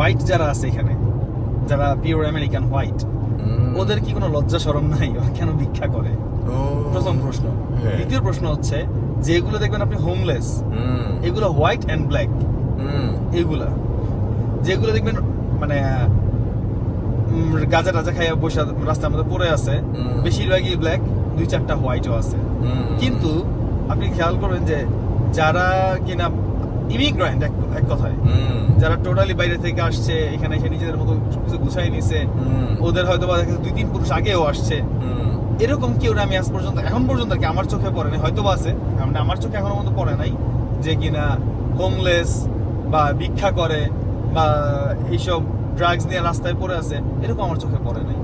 White যারা আছে এখানে যারা পিওর আমেরিকান হোয়াইট ওদের কি কোনো লজ্জা শরম নাই? ওরা কেন ভিক্ষা করে? প্রথম প্রশ্ন। হ্যাঁ। দ্বিতীয় প্রশ্ন হচ্ছে যেগুলো দেখবেন আপনি হোমলেস এগুলো হোয়াইট অ্যান্ড ব্ল্যাক এগুলা। যেগুলো দেখবেন মানে গাজা টাজা খাইয়া বসে রাস্তার মধ্যে পড়ে আছে বেশিরভাগই ব্ল্যাক দুই চারটা হোয়াইটও আছে। কিন্তু আপনি খেয়াল করবেন যে যারা কিনা ইমিগ্রেন্ট এক কথায়। যারা টোটালি বাইরে থেকে আসছে এখানে এসে নিজেদের মতো সবকিছু গুছাই নিছে ওদের হয়তো বা দেখা দুই তিন পুরুষ আগেও আসছে। এরকম কেউ আমি আজ পর্যন্ত এখন পর্যন্ত কি আমার চোখে পড়ে নাই হয়তো বা আছে কারণ আমার চোখে এখনও পর্যন্ত পড়ে নাই যে কিনা হোমলেস বা ভিক্ষা করে বা এইসব ড্রাগস নিয়ে রাস্তায় পড়ে আছে এরকম আমার চোখে পড়ে নাই।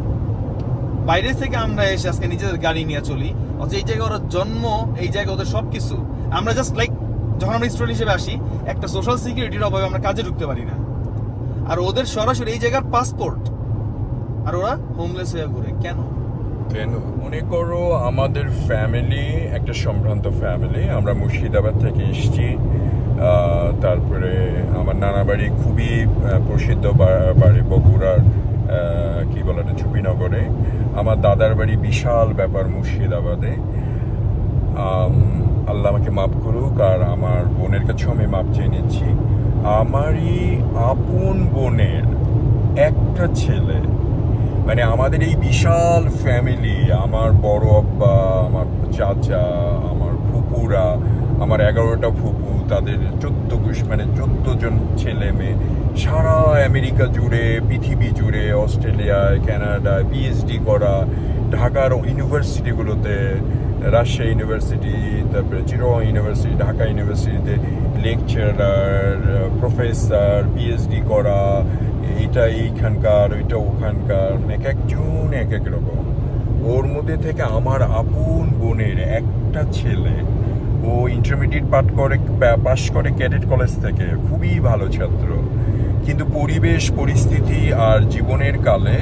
বাইরে থেকে আমরা এসে আজকে নিজেদের গাড়ি নিয়ে চলি অথচ এই জায়গায় ওরা জন্ম এই জায়গায় ওদের সব কিছু আমরা জাস্ট লাইক যখন আমরা স্টুডেন্ট হিসেবে আসি, একটা সোশ্যাল সিকিউরিটির অভাবে আমরা কাজে ঢুকতে পারি না। আর ওদের সরাসরি এই জায়গার পাসপোর্ট আর ওরা হোমলেস হয়ে ঘুরে। কেন? কেন? মনে করো আমাদের ফ্যামিলি একটা সম্ভ্রান্ত ফ্যামিলি আমরা মুর্শিদাবাদ থেকে এসেছি। তারপরে আমার নানা বাড়ি খুবই প্রসিদ্ধ বাড়ি বগুড়ার কি বলে এটা চুপিনগরে আমার দাদার বাড়ি বিশাল ব্যাপার মুর্শিদাবাদে। আল্লাহ আমাকে মাফ করুক আর আমার বোনের কাছেও আমি মাপ চেয়ে নিচ্ছি। আমারই আপন বোনের একটা ছেলে। মানে আমাদের এই বিশাল ফ্যামিলি আমার বড় আব্বা, আমার চাচা, আমার ফুপুরা আমার এগারোটা ফুপু তাদের চোদ্দ মানে চোদ্দ জন ছেলে মেয়ে। সারা আমেরিকা জুড়ে, পৃথিবী জুড়ে, অস্ট্রেলিয়ায়, কানাডায় পিএইচডি করা, ঢাকার ইউনিভার্সিটিগুলোতে রাজশাহী ইউনিভার্সিটি তারপরে চিরো ইউনিভার্সিটি ঢাকা ইউনিভার্সিটিতে লেকচারার প্রফেসর পিএইচডি করা এটা এইখানকার, ওইটা ওখানকার, এক একজন এক এক রকম। ওর মধ্যে থেকে আমার আপন বোনের একটা ছেলে, ও ইন্টারমিডিয়েট পাঠ করে, পাশ করে ক্যাডেট কলেজ থেকে, খুবই ভালো ছাত্র। কিন্তু পরিবেশ, পরিস্থিতি আর জীবনের কালে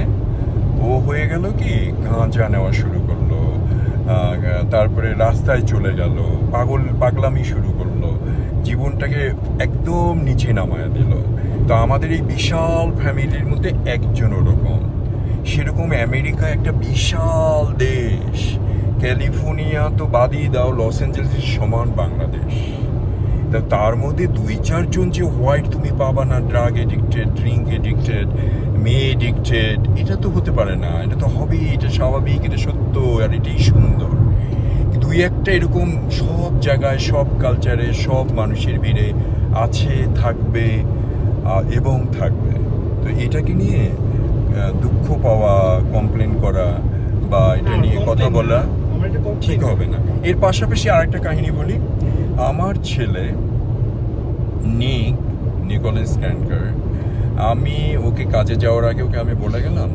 ও হয়ে গেল কি, গাঁজা নেওয়া শুরু করল। তারপরে রাস্তায় চলে গেল, পাগল পাগলামি শুরু করল, জীবনটাকে একদম নিচে নামায় দিল। তো আমাদের এই বিশাল ফ্যামিলির মধ্যে একজন ওরকম। সেরকম আমেরিকা একটা বিশাল দেশ। ক্যালিফোর্নিয়া তো বাদই দাও, লস অ্যাঞ্জেলেসের সমান বাংলাদেশ। তা তার মধ্যে দুই চারজন যে হোয়াইট তুমি পাবা না, ড্রাগ এডিক্টেড, ড্রিঙ্ক এডিক্টেড, মেয়ে এডিক্টেড এটা তো হতে পারে না এটা তো হবেই এটা স্বাভাবিক এটা সত্য আর এটাই সুন্দর। দুই একটা এরকম সব জায়গায় সব কালচারে সব মানুষের ভিড়ে আছে থাকবে এবং থাকবে। তো এটাকে নিয়ে দুঃখ পাওয়া কমপ্লেন করা বা এটা নিয়ে কথা বলা ঠিক হবে না। এর পাশাপাশি আরেকটা কাহিনী বলি। আমার ছেলে নিক নিকোলাস ক্যানকার আমি ওকে কাজে যাওয়ার আগে ওকে আমি বলে গেলাম,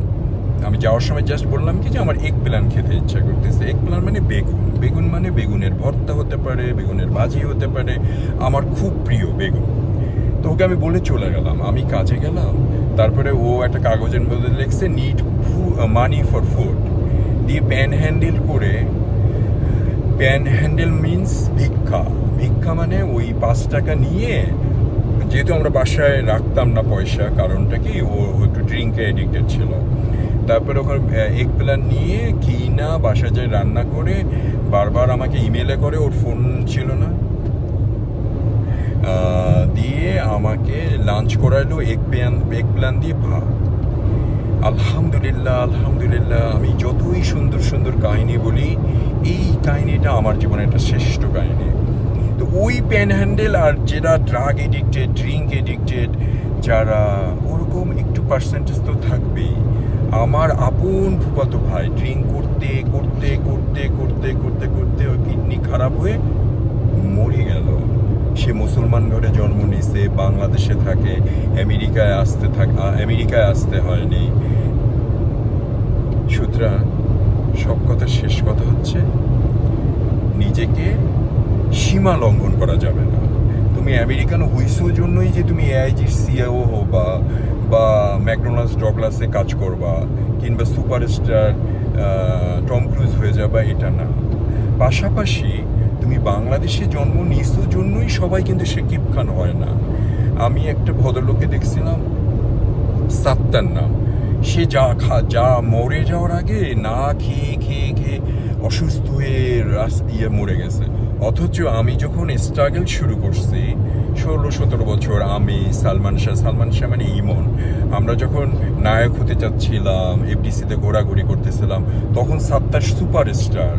আমি যাওয়ার সময় জাস্ট বললাম কি যে আমার এক প্ল্যান খেতে ইচ্ছা করতেছে। এক প্ল্যান মানে বেগুন। বেগুন মানে বেগুনের ভর্তা হতে পারে, বেগুনের ভাজি হতে পারে। আমার খুব প্রিয় বেগুন। তো ওকে আমি বলে চলে গেলাম। আমি কাজে গেলাম। তারপরে ও একটা কাগজের মধ্যে লিখছে নিড মানি ফর ফুড দিয়ে প্যান হ্যান্ডেল করে প্যান হ্যান্ডেল মিনস ভিক্ষা। ভিক্ষা মানে ওই পাঁচ টাকা নিয়ে যেহেতু আমরা বাসায় রাখতাম না পয়সা, কারণটা কি? ও একটু ড্রিঙ্কে এডিক্টেড ছিল। তারপরে ওখানে এক প্ল্যান নিয়ে কিনা বাসায় যায় রান্না করে বারবার আমাকে ইমেলে করে, ওর ফোন ছিল না। দিয়ে আমাকে লাঞ্চ করাইলো এক প্যান এক প্ল্যান দিয়ে ভাত। আলহামদুলিল্লাহ আলহামদুলিল্লাহ, আমি যতই সুন্দর সুন্দর কাহিনী বলি, এই কাহিনীটা আমার জীবনে একটা শ্রেষ্ঠ কাহিনী। তো ওই প্যান হ্যান্ডেল আর যারা ড্রাগ এডিক্টেড ড্রিঙ্ক এডিক্টেড যারা ওরকম একটু পার্সেন্টেজ তো থাকবেই। আমার আপন ফুপাতো ভাই ড্রিঙ্ক করতে করতে করতে করতে করতে করতে ওই কিডনি খারাপ হয়ে মরে গেল। সে মুসলমান ঘরে জন্ম নিছে বাংলাদেশে থাকে, আমেরিকায় আসতে থাক আমেরিকায় আসতে হয়নি। সুতরাং সব কথার শেষ কথা হচ্ছে, নিজেকে সীমা লঙ্ঘন করা যাবে না। তুমি আমেরিকান হইসো জন্যই যে তুমি এআইজির সিএও বা বা ম্যাকডোনাল্ডস ডগলাসে কাজ করবা, কিংবা সুপারস্টার টম ক্রুজ হয়ে যাবা, এটা না। পাশাপাশি তুমি বাংলাদেশে জন্ম নিছো জন্যই সবাই কিন্তু শেকিব খান হয় না। আমি একটা ভদ্রলোককে দেখছিলাম, সাত্তার নাম। সে যা খা, যা মরে যাওয়ার আগে না খেয়ে খেয়ে খেয়ে অসুস্থ হয়ে রাস- ইয়ে মরে গেছে। অথচ আমি যখন স্ট্রাগল শুরু করছি, ষোলো সতেরো বছর আমি সালমান শাহ সালমান শাহ মানে ইমন। আমরা যখন নায়ক হতে চাচ্ছিলাম এফডিসিতে ঘোরাঘুরি করতেছিলাম, তখন সাত্তার সুপারস্টার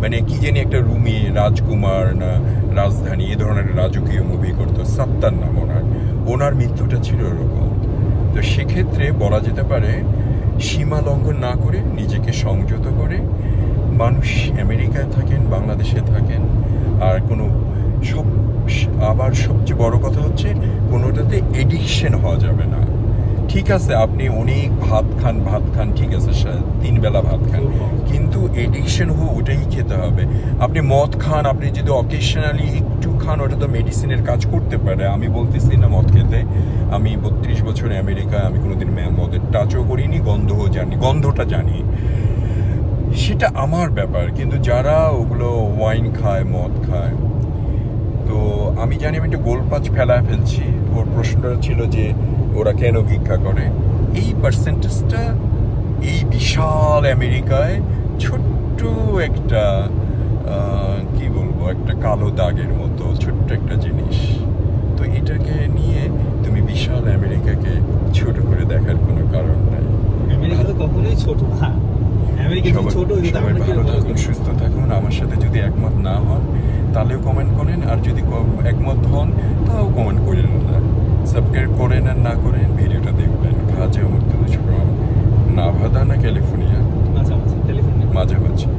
মানে কি জানি একটা রুমি রাজকুমার না, রাজধানী, এ ধরনের রাজকীয় মুভি করতো, সাত্তার নাম ওনার। ওনার মৃত্যুটা ছিল এরকম। তো সেক্ষেত্রে বলা যেতে পারে, সীমা লঙ্ঘন না করে নিজেকে সংযত করে মানুষ আমেরিকায় থাকেন, বাংলাদেশে থাকেন। আর কোনো সব আবার সবচেয়ে বড় কথা হচ্ছে, কোনোটাতে এডিকশন হওয়া যাবে না। ঠিক আছে, আপনি অনেক ভাত খান ভাত খান, ঠিক আছে তিন বেলা ভাত খান। কিন্তু এডিকশন হোক ওটাই খেতে হবে। আপনি মদ খান, আপনি যদি অকেশনালি একটু খান, ওটা তো মেডিসিনের কাজ করতে পারে। আমি বলতেছি না মদ খেতে। আমি বত্রিশ বছর আমেরিকায়, আমি কোনোদিন মদের টাচও করিনি, গন্ধও জানি গন্ধটা জানি। সেটা আমার ব্যাপার, কিন্তু যারা ওগুলো ওয়াইন খায়, মদ খায়, তো আমি জানি আমি একটা গোলপাচ ফেলায় ফেলছি। ওর প্রশ্নটা ছিল যে ওরা কেন ভিক্ষা করে? এই পার্সেন্টেজটা এই বিশাল আমেরিকায় ছোট্ট একটা কি বলব, একটা কালো দাগের মতো ছোট্ট একটা জিনিস তো এটাকে নিয়ে তুমি বিশাল আমেরিকাকে ছোট করে দেখার কোনো কারণ নাই আমেরিকা তো কখনোই ছোট না আমেরিকা যদি সবাই ছোট হয়ে যেত সবাই আমরা ভালো কীরকম থাকুন সুস্থ থাকুন আমার সাথে যদি একমত না হন তাহলেও কমেন্ট করেন আর যদি একমত হন তাও কমেন্ট করেন না সাবস্ক্রাইব করেন আর না করেন ভিডিওটা দেখবেন। খাজা মধ্যে না নাভাদা না ক্যালিফোর্নিয়া। মাঝামাঝি।